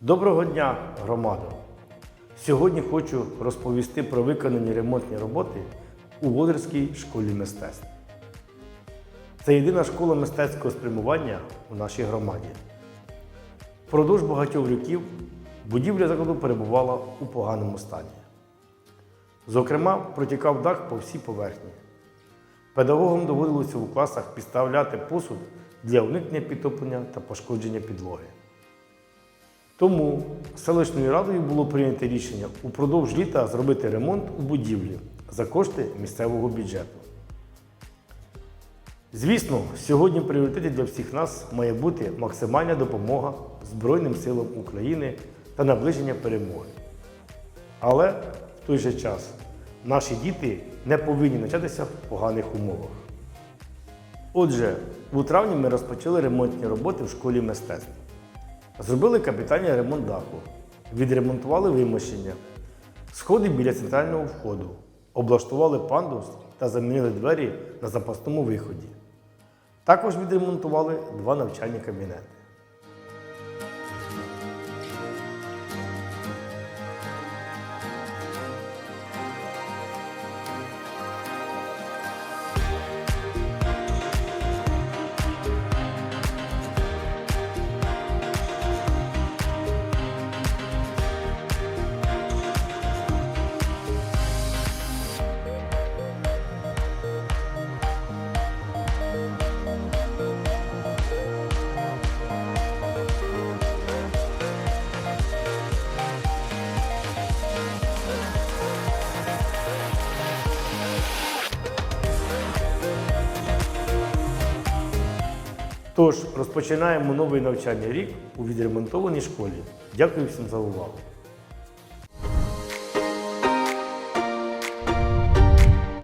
Доброго дня, громадо! Сьогодні хочу розповісти про виконані ремонтні роботи у Водерській школі мистецтв. Це єдина школа мистецького спрямування у нашій громаді. Впродовж багатьох років будівля закладу перебувала у поганому стані. Зокрема, протікав дах по всій поверхні. Педагогам доводилося у класах підставляти посуд для уникнення підтоплення та пошкодження підлоги. Тому селищною радою було прийнято рішення упродовж літа зробити ремонт у будівлі за кошти місцевого бюджету. Звісно, сьогодні в пріоритеті для всіх нас має бути максимальна допомога Збройним силам України та наближення перемоги. Але в той же час наші діти не повинні навчатися в поганих умовах. Отже, у травні ми розпочали ремонтні роботи в школі мистецтв. Зробили капітальний ремонт даху, відремонтували вимощення, сходи біля центрального входу, облаштували пандус та замінили двері на запасному виході. Також відремонтували два навчальні кабінети. Тож розпочинаємо новий навчальний рік у відремонтованій школі. Дякую всім за увагу.